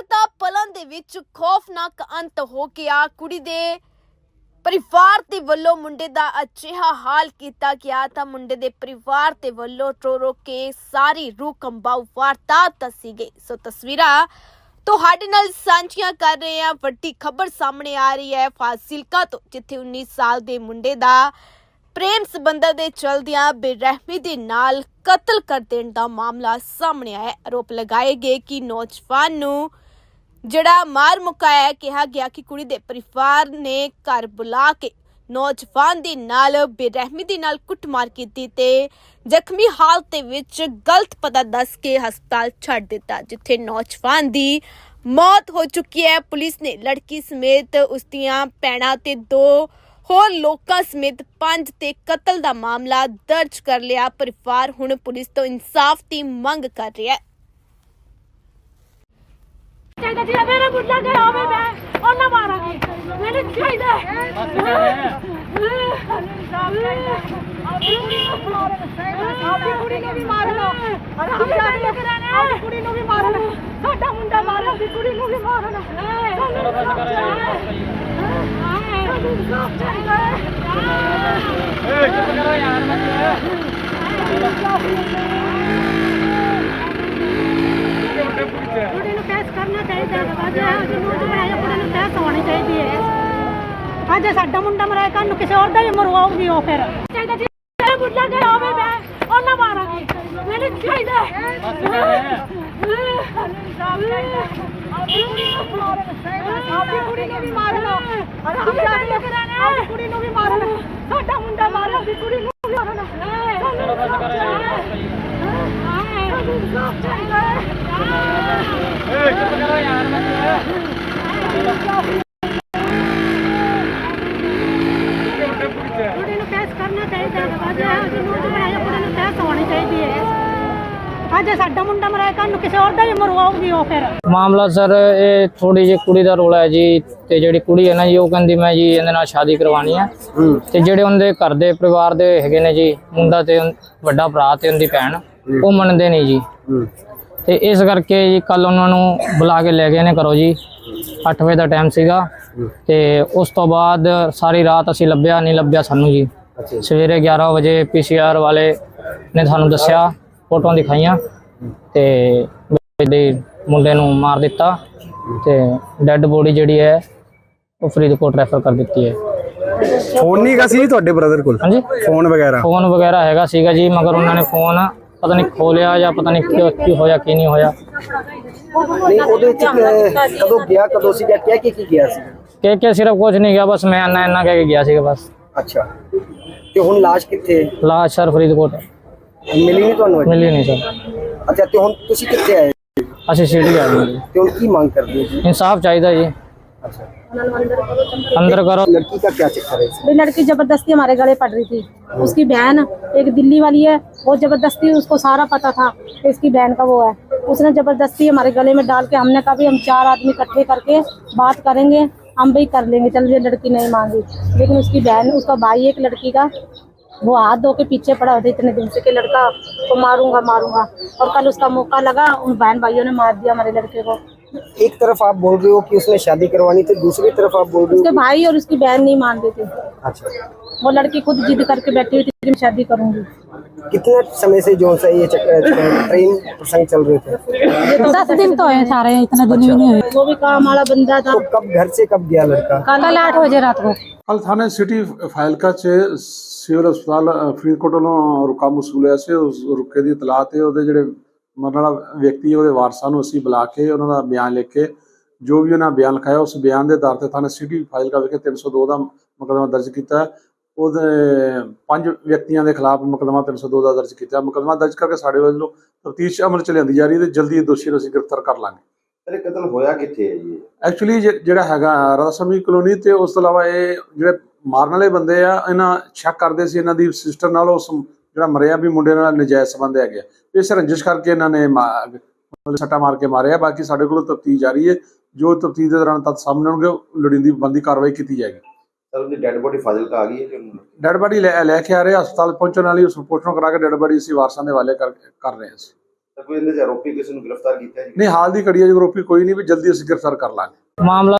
ਵਾਰਤਾ ਪਲਾਂ ਦੇ ਵਿੱਚ ਖੌਫਨਾਕ ਅੰਤ ਹੋ ਗਿਆ। ਕੁੜੀ ਦੇ ਪਰਿਵਾਰ ਦੇ ਵੱਲੋਂ ਮੁੰਡੇ ਦਾ ਅਜਿਹਾ ਹਾਲ ਕੀਤਾ ਗਿਆ ਤਾਂ ਮੁੰਡੇ ਦੇ ਪਰਿਵਾਰ ਦੇ ਵੱਲੋਂ ਰੋ ਰੋ ਕੇ ਸਾਰੀ ਰੂਹ ਕੰਬਾਊ ਵਾਰਦਾਤ ਦੱਸੀ ਗਈ। ਸੋ ਤਸਵੀਰਾਂ ਤੁਹਾਡੇ ਨਾਲ ਸਾਂਝੀਆਂ ਕਰ ਰਹੇ ਹਾਂ। ਵੱਡੀ ਖਬਰ ਸਾਹਮਣੇ ਆ ਰਹੀ ਹੈ ਫਾਜ਼ਿਲਕਾ ਤੋਂ, ਜਿੱਥੇ 19 ਸਾਲ ਦੇ ਮੁੰਡੇ ਦਾ ਪ੍ਰੇਮ ਸਬੰਧਾਂ ਦੇ ਚਲਦਿਆਂ ਬੇਰਹਿਮੀ ਦੇ ਨਾਲ ਕਤਲ ਕਰ ਦੇਣ ਦਾ ਮਾਮਲਾ ਸਾਹਮਣੇ ਆਇਆ ਆਰੋਪ ਲਗਾਏ ਗਏ ਕਿ ਨੌਜਵਾਨ ਨੂੰ ਜਿਹੜਾ ਮਾਰ ਮੁਕਾਇਆ ਕਿਹਾ ਗਿਆ ਕਿ ਕੁੜੀ ਦੇ ਪਰਿਵਾਰ ਨੇ ਘਰ ਬੁਲਾ ਕੇ ਨੌਜਵਾਨ ਦੇ ਨਾਲ, ਬੇਰਹਿਮੀ ਦੇ ਨਾਲ ਕੁੱਟਮਾਰ ਕੀਤੀ ਤੇ ਜ਼ਖਮੀ ਹਾਲਤ ਦੇ ਵਿੱਚ ਗਲਤ ਪਤਾ ਦੱਸ ਕੇ ਹਸਪਤਾਲ ਛੱਡ ਦਿੱਤਾ, ਜਿੱਥੇ ਨੌਜਵਾਨ ਦੀ ਮੌਤ ਹੋ ਚੁੱਕੀ ਹੈ। ਪੁਲਿਸ ਨੇ ਲੜਕੀ ਸਮੇਤ ਉਸ ਦੀਆਂ ਭੈਣਾਂ ਤੇ ਦੋ ਹੋਰ ਲੋਕਾਂ ਸਮੇਤ ਪੰਜ ਤੇ ਕਤਲ ਦਾ ਮਾਮਲਾ ਦਰਜ ਕਰ ਲਿਆ। ਪਰਿਵਾਰ ਹੁਣ ਪੁਲਿਸ ਤੋਂ ਇਨਸਾਫ ਦੀ ਮੰਗ ਕਰ ਰਿਹਾ ਹੈ। ਚਾਹੀਦਾ ਜਿਹੜਾ ਮੇਰਾ ਮੁੰਡਾ ਗਿਆ ਹੋਵੇ ਮੈਂ ਉਹਨਾਂ ਮਾਰਾਂਗੀ। ਮੈਨੂੰ ਚਾਹੀਦਾ ਆਪਣੀ ਕੁੜੀ ਨੂੰ ਵੀ ਮਾਰ ਲਓ। ਆਪਣੀ ਆਪਣੀ ਕੁੜੀ ਨੂੰ ਵੀ ਮਾਰ ਲਓ। ਸਾਡਾ ਮੁੰਡਾ ਮਾਰਿਆ ਆਪਣੀ ਕੁੜੀ ਨੂੰ ਵੀ ਮਾਰਨਾ ਸਾਨੂੰ ਇਨਸਾਫ਼ ਚਾਹੀਦਾ। ਸਾਨੂੰ ਇਨਸਾਫ਼ ਚਾਹੀਦਾ ਹੈ। ਕੁੜੀ ਨੂੰ ਕੈਸ ਕਰਨਾ ਚਾਹੀਦਾ ਹੈ ਅੱਜ ਉਹਦੀ ਨੂੰ ਬਣਾਇਆ ਕੁੜੀ ਨੂੰ ਕੈਸ ਹੋਣੀ ਚਾਹੀਦੀ ਹੈ ਅੱਜ ਸਾਡਾ ਮੁੰਡਾ ਮਰਾਇਆ ਕੱਲ ਨੂੰ ਕਿਸੇ ਹੋਰ ਦਾ ਵੀ ਮਰਵਾਉਗੀ ਉਹ ਫਿਰ। ਚਾਹੀਦਾ ਜੀ, ਮੇਰਾ ਮੁੰਡਾ ਗਿਆ ਹੋਵੇ ਮੈਂ ਉਹਨਾਂ ਮਾਰਾਂਗੀ। ਮੈਨੂੰ ਚਾਹੀਦਾ ਆਪਣੀ ਕੁੜੀ ਨੂੰ ਵੀ ਮਾਰ ਲਓ ਆਪਣੀ ਕੁੜੀ ਨੂੰ ਵੀ ਮਾਰ ਲਓ ਸਾਡਾ ਮੁੰਡਾ ਮਾਰਿਆ ਆਪਣੀ ਕੁੜੀ ਨੂੰ ਵੀ ਮਾਰਨਾ ਸਾਨੂੰ ਇਨਸਾਫ਼ ਚਾਹੀਦਾ ਹੈ ਸਾਨੂੰ ਇਨਸਾਫ਼ ਚਾਹੀਦਾ ਹੈ ਕੁੜੀ ਨੂੰ ਕੈਸ ਕਰਨਾ ਚਾਹੀਦਾ ਹੈ ਅੱਜ ਉਹਦੀ ਨੂੰ ਬਣਾਇਆ ਕੁੜੀ ਨੂੰ ਕੈਸ ਹੋਣੀ ਚਾਹੀਦੀ ਹੈ ਅੱਜ ਸਾਡਾ ਮੁੰਡਾ ਮਰਾਇਆ ਕੱਲ ਨੂੰ ਕਿਸੇ ਹੋਰ ਦਾ ਵੀ ਮਰਵਾਉਗੀ ਉਹ ਫਿਰ। ਮਾਮਲਾ ਸਰ ਇਹ ਥੋੜੀ ਜਿਹੀ ਕੁੜੀ ਦਾ ਰੋਲਾ ਹੈ ਜੀ ਤੇ ਜਿਹੜੀ ਕੁੜੀ ਹੈ ਨਾ ਜੀ ਉਹ ਕਹਿੰਦੀ ਮੈਂ ਜੀ ਇਹਦੇ ਨਾਲ ਸ਼ਾਦੀ ਕਰਵਾਉਣੀ ਹੈ। ਤੇ ਜਿਹੜੇ ਉਹਦੇ ਘਰ ਦੇ ਪਰਿਵਾਰ ਦੇ ਹੈਗੇ ਨੇ ਜੀ ਮੁੰਡਾ ਤੇ ਵੱਡਾ ਭਰਾ ਤੇ ਉਹਦੀ ਭੈਣ ਉਹ ਮੰਨਦੇ ਨਹੀਂ ਜੀ। ਤੇ ਇਸ ਕਰਕੇ ਜੀ ਕੱਲ ਉਹਨਾਂ ਨੂੰ ਬੁਲਾ ਕੇ ਲੈ ਗਏ ਨੇ ਘਰੋਂ ਜੀ। 8 ਵਜੇ ਦਾ ਟਾਈਮ ਸੀਗਾ। ਤੇ ਉਸ ਤੋਂ ਬਾਅਦ ਸਾਰੀ ਰਾਤ ਅਸੀਂ ਲੱਭਿਆ ਨਹੀਂ ਲੱਭਿਆ ਸਾਨੂੰ ਜੀ। ਸਵੇਰੇ 11 ਵਜੇ ਪੀਸੀਆਰ ਵਾਲੇ ਨੇ ਸਾਨੂੰ ਦੱਸਿਆ ਫੋਟੋਆਂ ਦਿਖਾਈਆਂ। ਤੇ ਦੇ ਮੁੰਡੇ ਨੂੰ ਮਾਰ ਦਿੱਤਾ ਤੇ ਡੈੱਡ ਬੋਡੀ ਜਿਹੜੀ ਹੈ ਉਹ ਫਰੀਦਕੋਟ ਰੈਫਰ ਕਰ ਦਿੱਤੀ ਹੈ। ਫੋਨ ਨਹੀਂ ਹੈਗਾ ਸੀ ਤੁਹਾਡੇ ਬ੍ਰਦਰ ਕੋਲ? ਹਾਂਜੀ? ਫੋਨ ਵਗੈਰਾ? ਫੋਨ ਵਗੈਰਾ ਹੈਗਾ ਸੀਗਾ ਜੀ ਮਗਰ ਉਹਨਾਂ ਨੇ ਫੋਨ ਪਤਾ ਨਹੀਂ ਖੋਲਿਆ ਜਾਂ ਪਤਾ ਨਹੀਂ ਕੀ ਕੀ ਹੋਇਆ ਕੀ ਨਹੀਂ ਹੋਇਆ। ਨਹੀਂ ਉਹਦੇ ਵਿੱਚ ਕਦੋਂ ਗਿਆ ਕਦੋਂ ਸੀਗਾ ਕਹਿ ਕੇ ਕੀ ਗਿਆ ਸੀ ਕਿ ਕਿ ਸਿਰਫ ਕੁਝ ਨਹੀਂ ਗਿਆ ਬਸ ਮੈਂ ਇੰਨਾ ਇੰਨਾ ਕਹਿ ਕੇ ਗਿਆ ਸੀਗਾ ਬਸ। ਅੱਛਾ। ਤੇ ਹੁਣ ਲਾਸ਼ ਕਿੱਥੇ? ਲਾਸ਼ ਸਰ ਫਰੀਦਕੋਟ। ਮਿਲੀ ਨਹੀਂ ਤੁਹਾਨੂੰ? ਮਿਲੀ ਨਹੀਂ ਸਰ। ਅੱਛਾ ਤੇ ਹੁਣ ਤੁਸੀਂ ਕਿੱਥੇ ਆਏ ਅਸੀਂ ਸਿਟੀ ਆਏ ਹਾਂ ਜੀ ਤੇ ਹੁਣ ਕੀ ਮੰਗ ਕਰਦੇ ਹੋ ਜੀ ਇਨਸਾਫ ਚਾਹੀਦਾ ਜੀ अच्छा ਅੰਦਰ ਕਰੋ लड़की का क्या चक्कर है इसमें? ये लड़की जबरदस्ती हमारे गले पड़ रही थी उसकी बहन एक दिल्ली वाली है वो जबरदस्ती उसको सारा पता था कि इसकी बहन का वो है उसने जबरदस्ती हमारे गले में डाल के हमने कहा भी हम चार आदमी इकट्ठे करके बात करेंगे हम भी कर लेंगे चल ये लड़की नहीं मांगी लेकिन उसकी बहन उसका भाई एक लड़की का वो हाथ धो के पीछे पड़ा होता इतने दिन से कि लड़का को मारूँगा मारूँगा। और कल उसका मौका लगा उन बहन भाइयों ने मार दिया हमारे लड़के को। एक तरफ़ आप बोल रहे हो कि उसने शादी करवानी थी दूसरी तरफ़ आप बोल रहे हो उसके भाई और उसकी बहन नहीं मान रही थी। अच्छा। वो लड़की खुद जिद करके बैठी हुई थी शादी करूँगी। कितने समय से जो सा ये चक्कर प्रेम प्रसंग चल रहे थे दस दिन तो है सारे इतना दिन भी नहीं हुए वो भी काम वाला बंदा था तो कब घर से कब गया लड़का कल आठ बजे रात को ਕੱਲ ਥਾਣੇ ਸਿਟੀ ਫਾਇਲਕਾ ਚ ਸਿਵਲ ਹਸਪਤਾਲ ਅ, ਫਰੀਦਕੋਟ ਵੱਲੋਂ ਰੁਕਾ ਮਸੂਲ ਹੋਇਆ ਸੀ ਉਸ ਰੁਕੇ ਦੀ ਇਤਲਾਹ ਤੇ ਉਹਦੇ ਜਿਹੜੇ ਮਰਨ ਵਾਲਾ ਵਿਅਕਤੀ ਉਹਦੇ ਵਾਰਸਾਂ ਨੂੰ ਅਸੀਂ ਬੁਲਾ ਕੇ ਉਹਨਾਂ ਦਾ ਬਿਆਨ ਲਿਖ ਕੇ ਜੋ ਵੀ ਉਹਨਾਂ ਬਿਆਨ ਲਿਖਾਇਆ ਉਸ ਬਿਆਨ ਦੇ ਆਧਾਰ ਤੇ ਥਾਣੇ ਸਿਟੀ ਫਾਇਲਕਾ ਵਿਖੇ 302 ਦਾ ਮੁਕੱਦਮਾ ਦਰਜ ਕੀਤਾ ਹੈ। ਉਹਦੇ ਪੰਜ ਵਿਅਕਤੀਆਂ ਦੇ ਖਿਲਾਫ ਮੁਕੱਦਮਾ 302 ਦਾ ਦਰਜ ਕੀਤਾ। ਹੈ। ਮੁਕੱਦਮਾ ਦਰਜ ਕਰਕੇ ਸਾਡੇ ਵੱਲੋਂ ਤਫਤੀਸ਼ ਅਮਲ ਚ ਲਿਆਂਦੀ ਜਾ ਰਹੀ ਹੈ ਤੇ ਜਲਦੀ ਇਹ ਦੋਸ਼ੀ ਨੂੰ ਅਸੀਂ ਗ੍ਰਿਫਤਾਰ ਕਰ ਲਾਂਗੇ। ਅਰੇ ਕਤਲ ਹੋਇਆ ਕਿੱਥੇ ਹੈ ਜੀ? ਐਕਚੁਅਲੀ ਜਿਹੜਾ ਹੈਗਾ ਰਾਸਮੀ ਕਲੋਨੀ ਤੇ ਉਸ ਤੋਂ ਇਲਾਵਾ ਇਹ ਜਿਹੜੇ ਮਾਰਨ ਵਾਲੇ ਬੰਦੇ ਆ ਇਹਨਾਂ ਸ਼ੱਕ ਕਰਦੇ ਸੀ ਇਹਨਾਂ ਦੀ ਸਿਸਟਰ ਨਾਲ ਉਸ ਜਿਹੜਾ ਮਰਿਆ ਵੀ ਮੁੰਡੇ ਨਾਲ ਨਜਾਇਜ਼ ਸੰਬੰਧ ਹੈਗੇ ਆ। ਇਸ ਰੰਜਿਸ਼ ਕਰਕੇ ਇਹਨਾਂ ਨੇ ਸੱਟਾ ਮਾਰ ਕੇ ਮਾਰਿਆ। ਬਾਕੀ ਸਾਡੇ ਕੋਲ ਤਫਤੀਸ਼ ਜਾਰੀ ਹੈ। ਜੋ ਤਫਤੀਸ਼ ਦੇ ਦੌਰਾਨ ਤੱਤ ਸਾਹਮਣੇ ਆਉਣਗੇ ਉਹ ਲੋੜੀਂਦੀ ਬੰਦੀ ਕਾਰਵਾਈ ਕੀਤੀ ਜਾਏਗੀ। ਸਰ ਉਹਦੀ ਡੈੱਡ ਬੋਡੀ ਫਾਜ਼ਿਲਕਾ ਆ ਗਈ ਹੈ ਕਿ ਡੈਡ ਬਾਡੀ ਲੈ ਲੈ ਕੇ ਆ ਰਹੇ ਆ, ਹਸਪਤਾਲ ਪਹੁੰਚਣ ਵਾਲੀ ਉਸ ਪੋਸਟਮਾਰਟਮ ਕਰਾ ਕੇ ਡੈਡ ਬਾਡੀ ਅਸੀਂ ਵਾਰਸਾਂ ਦੇ ਹਵਾਲੇ ਕਰ ਕਰ ਰਹੇ ਹਾਂ ਅਸੀਂ। ਤਾਂ ਕੋਈ ਇਹਦੇ ਚ ਆਰੋਪੀ ਕਿਸੇ ਨੂੰ ਗ੍ਰਿਫਤਾਰ ਕੀਤਾ ਹੈ ਜੀ? ਨਹੀਂ ਹਾਲ ਦੀ ਘੜੀ ਅਜੇ ਆਰੋਪੀ ਕੋਈ ਨਹੀਂ ਵੀ ਜਲਦੀ ਅਸੀਂ ਗ੍ਰਿਫਤਾਰ ਕਰ ਲਾਂਗੇ। ਮਾਮਲਾ